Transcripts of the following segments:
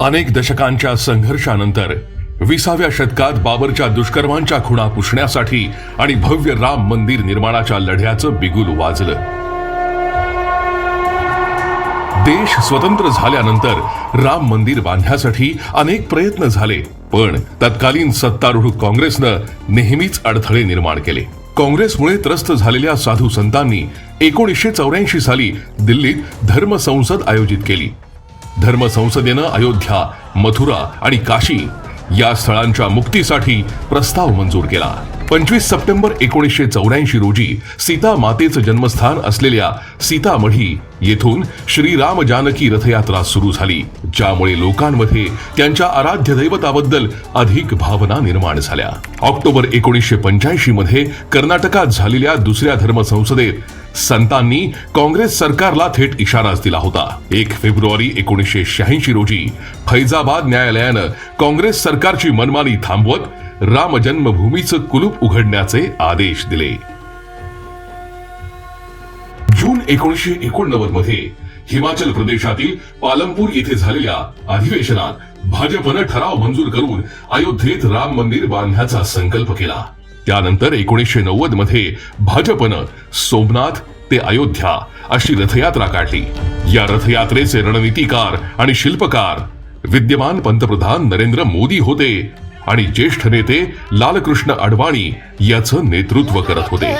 अनेक दशकांच्या संघर्षानंतर विसाव्या शतकात बाबरच्या दुष्कर्मांच्या खुणा पुसण्यासाठी आणि भव्य राम मंदिर निर्माणाच्या लढ्याचं बिगुल वाजलं. देश स्वतंत्र झाल्यानंतर राम मंदिर बांधण्यासाठी अनेक प्रयत्न झाले पण तत्कालीन सत्तारूढ काँग्रेसनं नेहमीच अडथळे निर्माण केले. काँग्रेसमुळे त्रस्त झालेल्या साधू संतांनी एकोणीसशे चौऱ्याऐंशी साली दिल्लीत धर्म संसद आयोजित केली. धर्म संसदेनं अयोध्या मथुरा आणि काशी या स्थळांच्या मुक्तीसाठी प्रस्ताव मंजूर केला. पंचवीस सप्टेंबर एकोणीसशे चौऱ्याऐंशी रोजी सीता मातेचं जन्मस्थान असलेल्या सीतामढी येथून श्रीराम जानकी रथयात्रा सुरू झाली ज्यामुळे लोकांमध्ये त्यांच्या आराध्य दैवताबद्दल अधिक भावना निर्माण झाल्या. ऑक्टोबर एकोणीसशे पंच्याऐंशी मध्ये कर्नाटकात झालेल्या दुसऱ्या धर्म संसदेत संतांनी काँग्रेस सरकारला थेट इशाराच दिला होता. एक फेब्रुवारी एकोणीसशे शहाऐंशी रोजी फैजाबाद न्यायालयानं काँग्रेस सरकारची मनमानी थांबवत राम जन्मभूमीचं कुलूप उघडण्याचे आदेश दिले. जून एकोणीशे एकोणनव्वदमध्ये हिमाचल प्रदेशातील पालमपूर येथे झालेल्या अधिवेशनात भाजपनं ठराव मंजूर करून अयोध्येत राम मंदिर बांधण्याचा संकल्प केला. त्यानंतर एकोणीसशे नव्वदमध्ये भाजपनं सोमनाथ ते अयोध्या अशी रथयात्रा काढली. या रथयात्रेचे रणनीतिकार आणि शिल्पकार विद्यमान पंतप्रधान नरेंद्र मोदी होते आणि ज्येष्ठ नेते लालकृष्ण अडवाणी याचं नेतृत्व करत होते.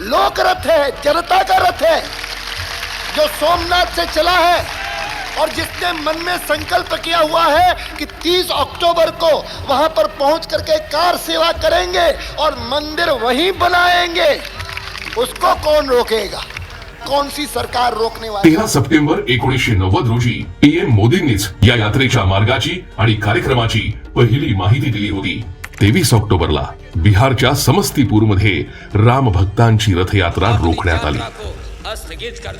लोक रथ है जनता का रथ है जो सोमनाथ से चला है और जिसने मन में संकल्प किया हुआ है कि 30 अक्टूबर को वहां पर पहुंच करके कार सेवा करेंगे और मंदिर वहीं बनाएंगे उसको कौन रोकेगा? कौन सी सरकार रोकने वाली? तेरा सप्टेंबर एकोणीसशे नव्वद रोजी पीएम मोदींनीच या यात्रेच्या मार्गाची आणि कार्यक्रमाची पहिली माहिती दिली होती. तेवीस ऑक्टोबरला बिहारच्या समस्तीपूरमध्ये राम भक्तांची रथयात्रा रोखण्यात आली. स्थगित कर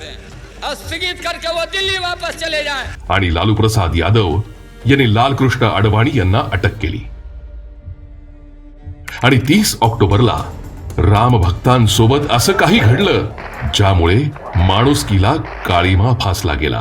स्थगित करके वो दिल्ली वापस चले जाएं आणि लालू प्रसाद यादव यांनी लालकृष्ण अडवाणी यांना अटक केली. आणि तीस ऑक्टोबरला राम भक्तांसोबत असं काही घडलं ज्यामुळे माणुसकीला काळीमा फासला गेला.